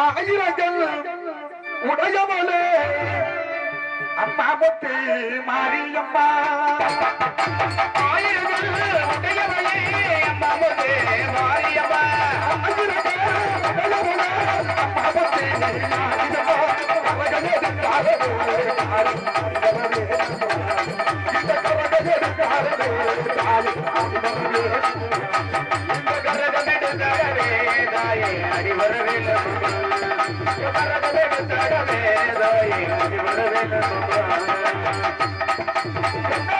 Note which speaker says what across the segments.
Speaker 1: ஆயிரங்கள் உடையவளே அம்மா முத்து மாரியம்மா Thank you. அம்மா முத்து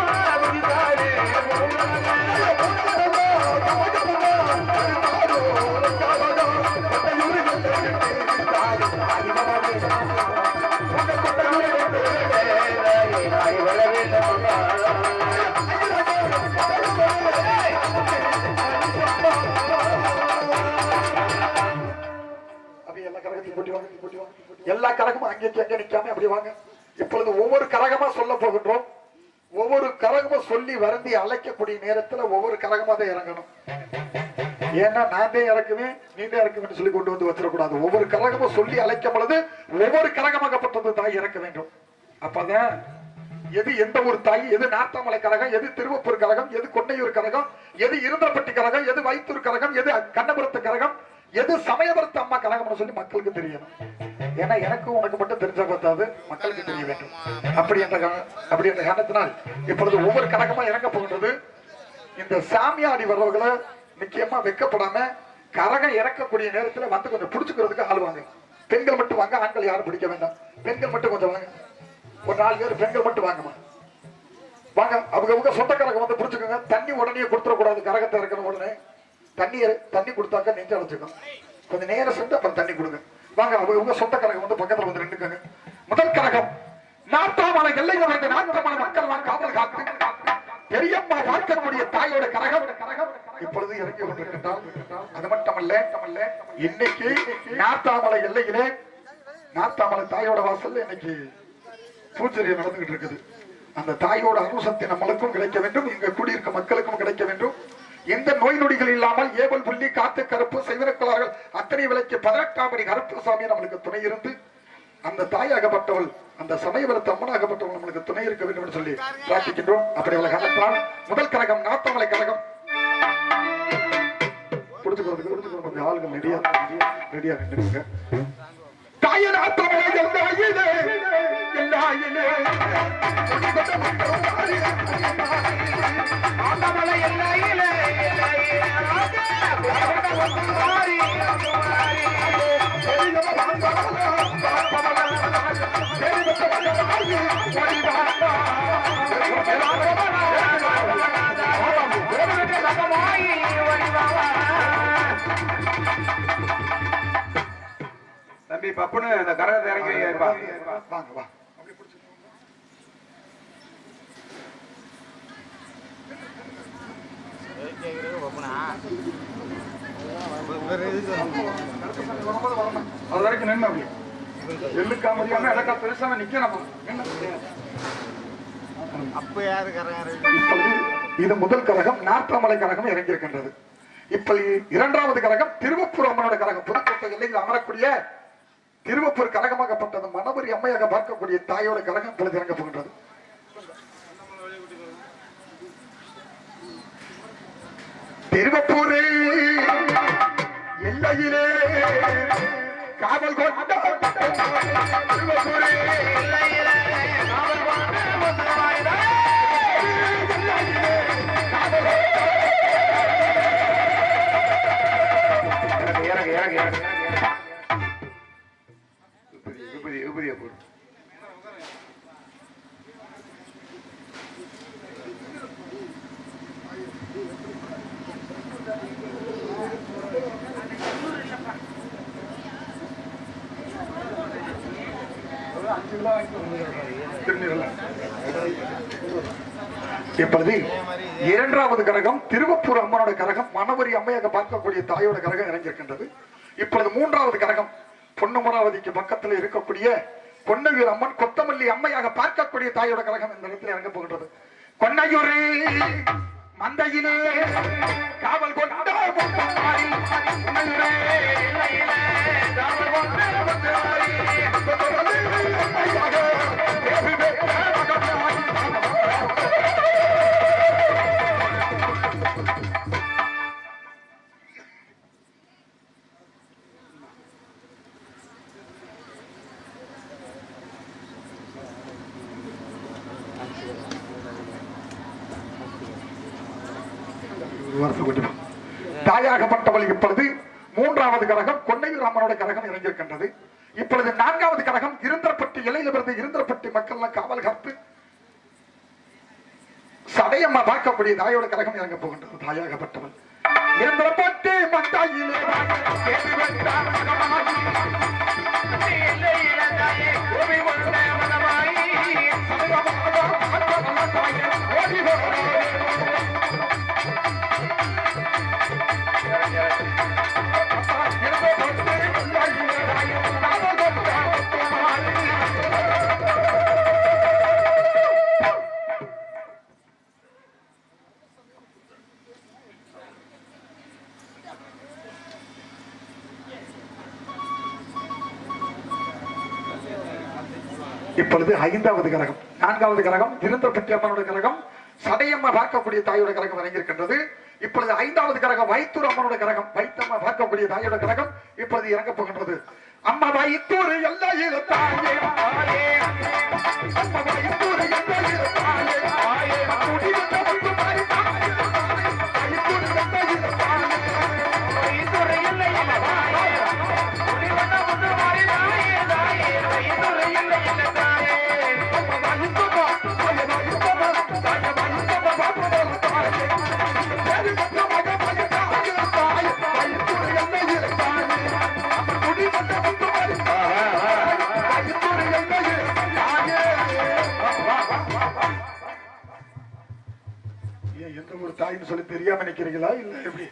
Speaker 1: எல்லா கரகமும் அங்கே அங்கே நிற்காம அப்படி வாங்க. இப்பொழுது ஒவ்வொரு கரகமா சொல்ல போகின்றோம். ஒவ்வொரு கரகமும் சொல்லி வருந்தி அழைக்கக்கூடிய நேரத்துல ஒவ்வொரு கரகமா தான் இறங்கணும். ஏன்னா நான் தான் இறக்குவேன் நீ தான் இறக்குவேன் சொல்லி கொண்டு வந்து வச்சிடக்கூடாது. ஒவ்வொரு கரகமும் சொல்லி அழைக்கும் பொழுது ஒவ்வொரு கரகமாகப்பட்டது தாய் இறக்க வேண்டும். அப்பதான் எது எந்த ஒரு தாய் எது நாத்தாமலை கழகம் எது திருவப்பூர் கழகம் எது கொண்டையூர் கழகம் எது இருந்தப்பட்டி கழகம் எது வைத்தூர் கழகம் எது கண்ணபுரத்து கரகம் எது சமயபுரத்து அம்மா கழகம்னு சொல்லி மக்களுக்கு தெரியணும் ஏன்னா எனக்கு உனக்கு மட்டும் தெரிஞ்ச பார்த்தாது மக்களுக்கு தெரிய வேண்டும். அப்படி என்ற அப்படி என்ற காரணத்தினால் இப்பொழுது ஒவ்வொரு கழகமா இறங்க போகின்றது. இந்த சாமியாடி வரவர்களை நிச்சயமா வைக்கப்படாம கரகம் இறக்கக்கூடிய நேரத்துல வந்து கொஞ்சம் புடிச்சுக்கிறதுக்கு ஆள் வாங்க. பெண்கள் மட்டும் வாங்க ஆண்கள் யாரும் பிடிக்க வேண்டாம். பெண்கள் மட்டும் கொஞ்சம் வாங்க. ஒரு நாலு பேர் பெண்கள் மட்டும் வாங்கம்மா. வாங்க அவங்க அவங்க சொந்த கரகம் வந்து பிடிச்சுக்கோங்க. தண்ணி உடனே கொடுத்துடக்கூடாது. கரகத்தை இறக்கணும் உடனே. தண்ணி தண்ணி கொடுத்தாக்க நெஞ்சு அடைச்சுக்கும் கொஞ்சம் நேரம் சென்று அப்புறம் தண்ணி கொடுங்க. வாங்க அவங்க அவங்க சொந்த கரகம் வந்து பக்கத்தில் வந்து நின்றுக்கோங்க. முதல் கரகம். நாட்டாமலை எல்லையில் வந்து நாட்டாமலை மக்கள் நான் காவல் காத்து. பெரியம்மா பார்க்கக்கூடிய தாயோட கரகம். கரகம் இப்பொழுது இறங்கி கொண்டிருக்கின்றால் அது மட்டுமல்ல மட்டுமல்ல இன்னைக்கு நாட்டாமலை எல்லையிலே நாட்டாமலை தாயோட வாசல்ல இன்னைக்கு பூஜை நடந்துகிட்டு இருக்குது. அந்த தாயோட அனுசக்தி நம்மளுக்கும் கிடைக்க வேண்டும். இங்க குடியிருக்க மக்களுக்கும் கிடைக்க வேண்டும். எந்த நோய் நொடிகள் இல்லாமல் ஏவல் புள்ளி காத்து கருப்பு செய்வனக்குள்ளார்கள் அத்தனை விலைக்கு பதினெட்டாம் படி கருப்பு சாமி நம்மளுக்கு துணை இருந்து அந்த தாயாகப்பட்டவள் அந்த சமயபுரத்து அம்மனாகப்பட்டவள் நம்மளுக்கு துணை இருக்க வேண்டும் என்று சொல்லி பிரார்த்திக்கின்றோம். அப்படி அவளை கணக்கால் முதல் கழகம் நாத்தமலை கழகம் புடிச்சுக்கிறதுக்கு புடிச்சுக்கிறோம் கொஞ்சம் ஆளுங்க ரெடியா ரெடியா நின்றுங்க தாயின்
Speaker 2: தம்பி பப்புனு இந்த கரகத்தை இறங்கி வைப்பா
Speaker 1: வாங்க வா. அது வரைக்கும் நின்று அப்படி. எள்ளுக்கா முடியாம எதற்கா பெருசாம நிக்கணும்.
Speaker 3: அப்ப. யாரு?
Speaker 1: இது முதல் கரகம் நாற்றாமலை கரகம் இறங்கியிருக்கின்றது. இப்ப இரண்டாவது கரகம் திருவப்பூர் அம்மனோட கரகம். புதுக்கோட்டை எல்லையில் அமரக்கூடிய திருவப்பூர் கரகமாகப்பட்டது மணவரி அம்மையாக பார்க்கக்கூடிய தாயோட கரகம் இப்பொழுது இறங்க திருவப்பூரே எல்லையிலே காவல் கொண்ட திருவப்பூரே. எல்லையிலே காவல் கொண்ட மணவரி அம்மையாக பார்க்கக்கூடிய தாயோட கரகம் இறங்கியிருக்கின்றது இப்பொழுது மூன்றாவது கரகம் பொன்னமராவதிக்கு பக்கத்தில் இருக்கக்கூடிய பொன்னவியல் அம்மன் கொத்தமல்லி அம்மையாக பார்க்கக்கூடிய தாயோட கரகம் இந்த இடத்துல இறங்க போகின்றது. கொன்னையூரே மந்தையிலே காவல் கொண்டு காவல் கொண்ட தாயாகப்பட்டவள் இப்பொழுது மூன்றாவது கரகம் கொன்னையூர் அம்மனோட கரகம் இறங்கியிருக்கின்றது இப்பொழுது நான்காவது கரகம் இருந்தரப்பட்டி இலையில பிறந்த இருந்தரப்பட்டி மக்கள் எல்லாம் காவல் காத்து சடையம்மா பார்க்கக்கூடிய தாயோட கரகம் இறங்க போகின்றது தாயாகப்பட்டவள். இருந்தரப்பட்டி தாயே, ஓடி இப்பொழுது ஐந்தாவது கரகம் நான்காவது கரகம் திருந்தப்பட்டி அம்மனோட கரகம் சடையம்மா பார்க்கக்கூடிய தாயோட கரகம் இறங்கியிருக்கின்றது இப்பொழுது ஐந்தாவது கரகம் வைத்தூர் அம்மனோட கரகம் வைத்தம்மா பார்க்கக்கூடிய தாயோட கரகம் இப்பொழுது இறங்க போகின்றது. அம்மா வைத்தூர் எல்லையில் தாயே அம்மா வைத்தூர் எல்லையில் தாயே தாயே. தாயின்னு சொல்லி தெரியாம நிக்கிறீங்களா இல்ல எப்படி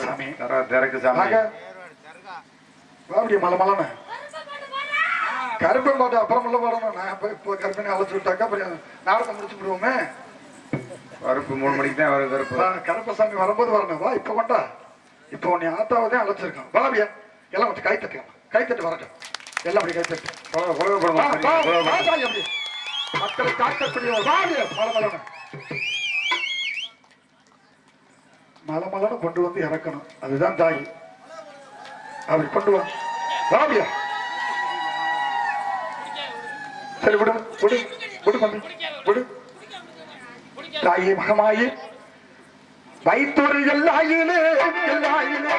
Speaker 1: சாமி
Speaker 2: திறக்கு சாமி
Speaker 1: மலை மலன்னு கருப்பன் பாட்டு அப்புறம் உள்ள போடணும் நான் இப்ப இப்போ கருப்பனை அழைச்சு விட்டாக்கா அப்புறம் நாடகம் முடிச்சு விடுவோமே
Speaker 2: கருப்பு மூணு மணிக்கு தான் வரும் கருப்பு
Speaker 1: கருப்பசாமி வரும்போது வரணும் வா இப்ப கொண்டா இப்போ உன்னை ஆத்தாவதே அழைச்சிருக்கோம் வா அப்படியா எல்லாம் கொஞ்சம் கை தட்டுங்க கை தட்டு வரட்டும் எல்லாம் அப்படி கை தட்டு
Speaker 2: உலக- உலக படம்
Speaker 1: வா,
Speaker 2: மாதிரி,
Speaker 1: வா,
Speaker 2: உலக
Speaker 1: வா,
Speaker 2: படம்.
Speaker 1: தாய் அப்படி. மக்களை காக்கக்கூடிய வா அப்படியே மலை மலன்னு மலை மலன்னு கொண்டு வந்து இறக்கணும். அதுதான் தாய். அப்படி கொண்டு வா. வா சரி விடு விடு விடு மம்மி விடு. தாயே மகமாயே வைத்தொரு எல்லாயிலே எல்லாயிலே.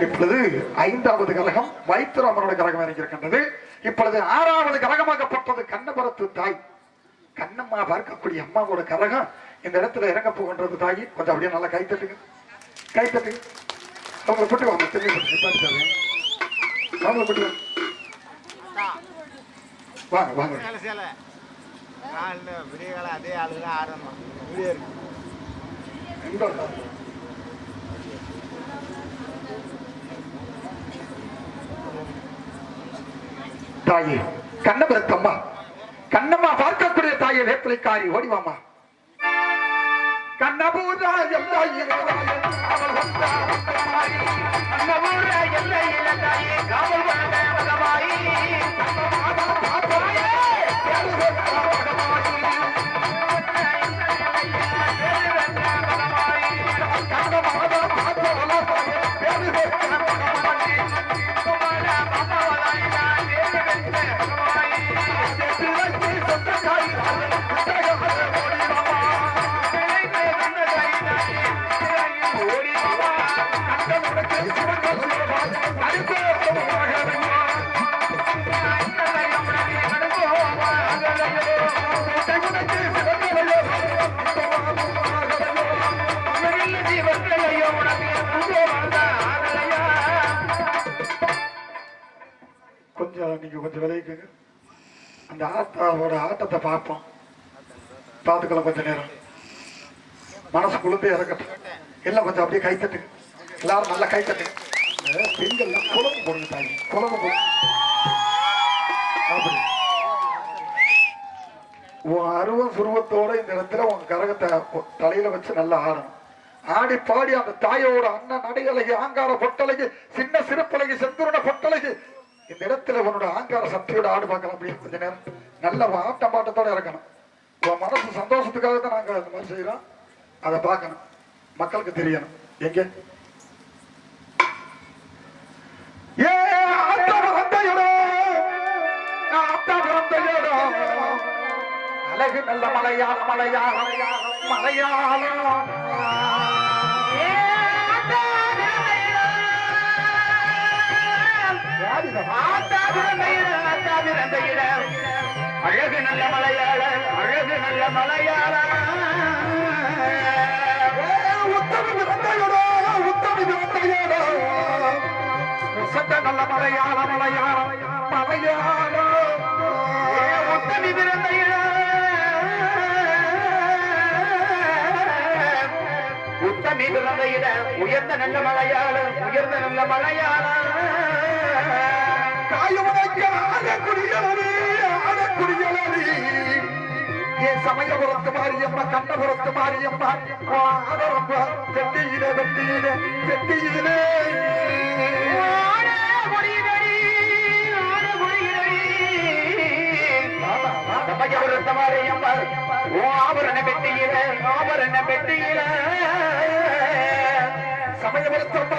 Speaker 1: இப்பொழுது ஐந்தாவது கரகம் வைத்திராமனோட கழகம் இருக்கின்றது இப்பொழுது ஆறாவது கரகமாகப்பட்டது கண்ணபுரத்து தாய். கண்ணம்மா பார்க்கக்கூடிய அம்மாவோட கரகம் இந்த இடத்துல இறங்க போகின்றது தாயி. கொஞ்சம் அப்படியே நல்லா கை தட்டுங்க. கை தட்டுங்க. அவங்களை கூட்டி வாங்க. திரும்பி போட்டு வாங்க வாங்க.
Speaker 3: விடிய அதே ஆளுங்க ஆரம்பம் விடிய இருக்கு
Speaker 1: எங்க இருக்கா? தாயே கண்ணபுரத்தம்மா கண்ணம்மா பார்க்கக்கூடிய தாயே வேப்பிலைக்காரி ஓடிவாமா கண்ணபூரா எல்லா இரவாயன் அவள் அந்த ஆத்தாவோட ஆட்டத்தை பார்ப்போம். பார்த்துக்கலாம் கொஞ்ச நேரம். மனசு குளிர்ந்து இறக்கட்டும். எல்லாம் கொஞ்சம் அப்படியே கைத்தட்டு. எல்லாரும் நல்லா கைத்தட்டு. பெண்கள் பெண்கள்லாம் குழம்பு போடுங்க தாய். குழம்பு போடுங்க அப்படி உன் அருவம் சுருவத்தோட இந்த இடத்துல உன் கரகத்தை தலையில வச்சு நல்லா ஆடணும். ஆடி பாடி அந்த தாயோட அண்ணன் நடிகலகி ஆங்கார பொட்டலகி சின்ன சிறுப்பலகி செந்துருட பொட்டலகி இந்த இடத்துல உன்னோட ஆங்கார சக்தியோட ஆடு பார்க்கலாம் அப்படின்னு கொஞ்ச நேரம். நல்ல ஆட்டம் பாட்டத்தோட இறக்கணும். உன் மனசு சந்தோஷத்துக்காக தான் நாங்கள் அந்த மாதிரி செய்கிறோம் அதை பார்க்கணும். மக்களுக்கு தெரியணும். எங்க? ஏ ஆத்தா பிறந்தையோடோ, ஆத்தா பிறந்தையோடோ. அழகு நல்ல மலையாள மலையாள மலையாள. ஆத்தா பிறந்தையோடோ, ஆத்தா பிறந்தையோடோ. அழகு நல்ல மலையாள அழகு நல்ல மலையாள உத்தமி பிறந்தையோடோ உத்தமி பிறந்தையோடோ சத்த நல்ல மலையாள மலையாள மலையாள உத்தமி பிறந்தையோடோ உத்தமி பிறந்தையிட உயர்ந்த நல்ல மலையாள உயர்ந்த நல்ல மலையாள தாயுமனைக்கு ஆடக்குடியலி ஆடக்குடியலி என் சமயபுரத்து மாரியம்மா கண்ணபுரத்து மாரியம்மா ஆடரம்மா வெட்டியில வெட்டியில வெட்டியிலே. சமயபுரத்து மாரியம்மா ஆபரண பெட்டியில ஆபரண பெட்டியில. சமயபுரத்து அம்மா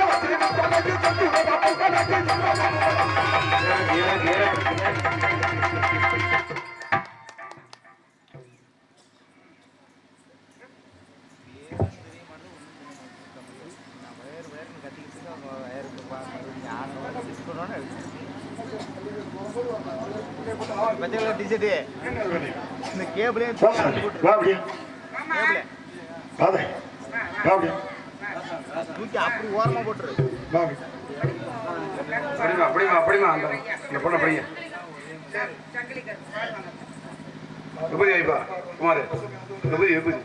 Speaker 3: பார்த்தீங்களா டிஷர்ட்டு இந்த கேபிளே
Speaker 1: வா சாமி, வா அப்படியே.
Speaker 3: கேபிளே
Speaker 1: வாதே, வா அப்படியே,
Speaker 3: தூக்கி அப்படி ஓரமாக போட்டுரு
Speaker 1: வா அப்படியே.
Speaker 2: அப்படிமா அப்படிமா அப்படிமா அந்த இந்த பொண்ணு அப்படிங்க விபதி வைப்பா குமார். விபதி விபதி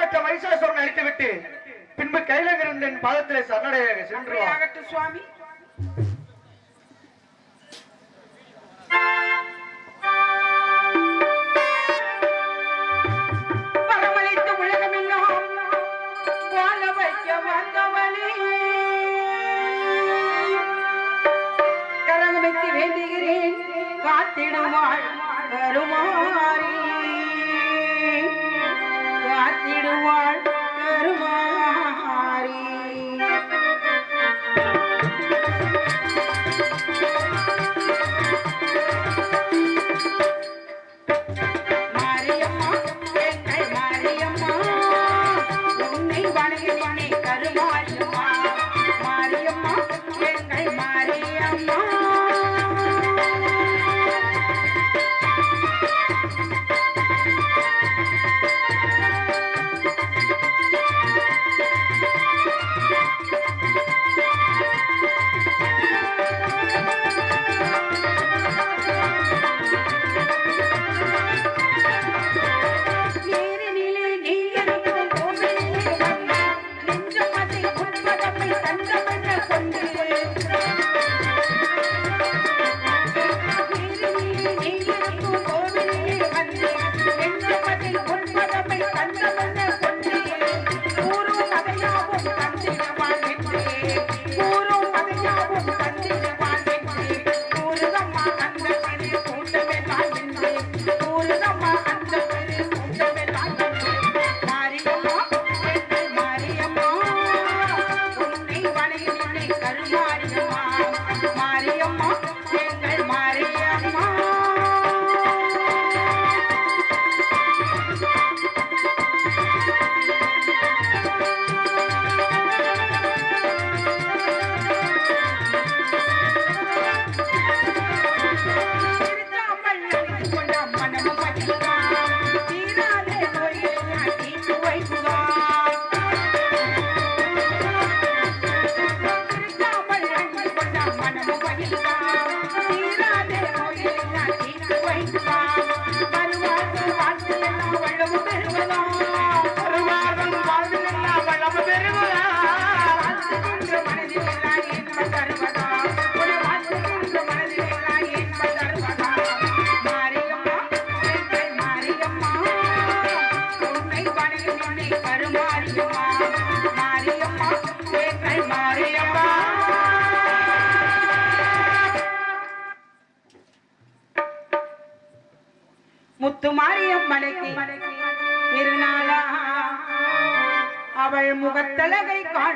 Speaker 1: பெற்ற மகிஷாசுரனை அழித்துவிட்டு பின்பு கைலகிருந்தன் பாதத்திலே சரணடைய சென்று
Speaker 4: சுவாமி.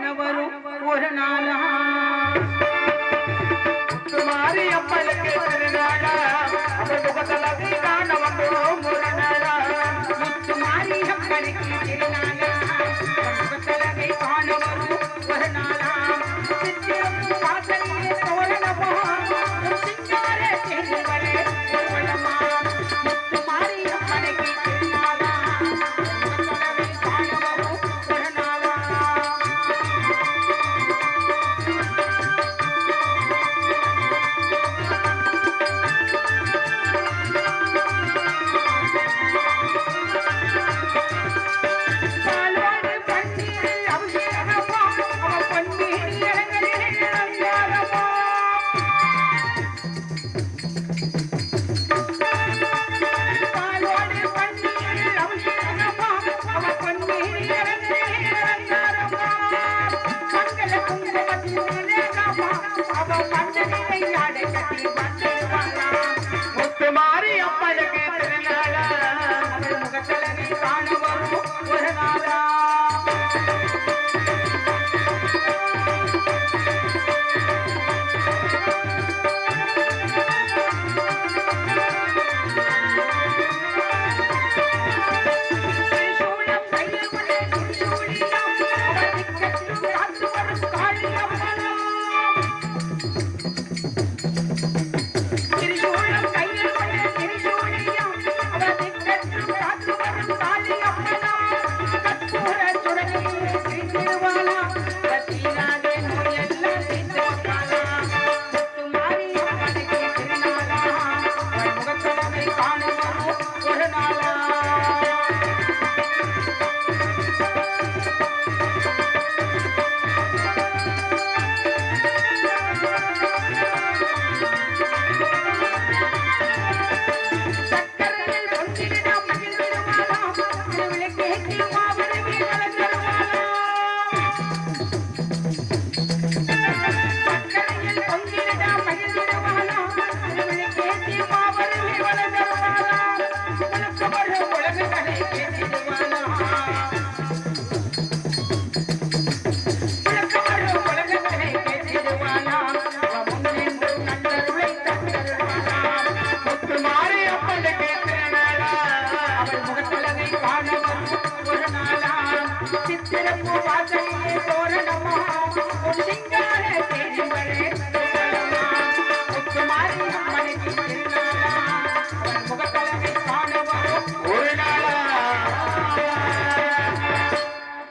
Speaker 4: கணவரும் ஒரு நாளா. குமாரி அப்பனுக்கு
Speaker 3: திருநாடா முகத்தலா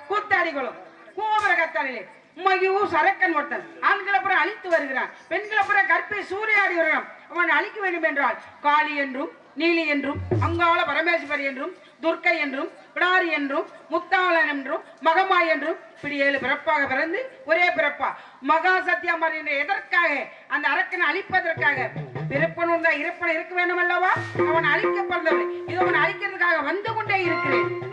Speaker 4: கூத்தாடிகளும் கோபுரகத்தாளிலே உமையும் சரக்கன் ஒருத்தன். ஆண்களை புறம் அழித்து வருகிறான். பெண்களை புறம் கற்பை சூறையாடி வருகிறான். அவன் அழிக்க காளி என்றும் நீலி என்றும் அங்காள பரமேஸ்வரி என்றும் துர்க்கை என்றும் பிடாரி என்றும் முத்தாளன் என்றும் மகமா என்றும் இப்படி ஏழு பிறப்பாக பிறந்து ஒரே பிறப்பா. மகா சத்தியமர் என்ற எதற்காக? அந்த அரக்கனை அழிப்பதற்காக. பிறப்பன் உண்டா இறப்பன் இருக்க வேண்டும் அல்லவா? அவன் அழிக்க இது அவன் அழிக்கிறதுக்காக வந்து கொண்டே இருக்கிறேன்.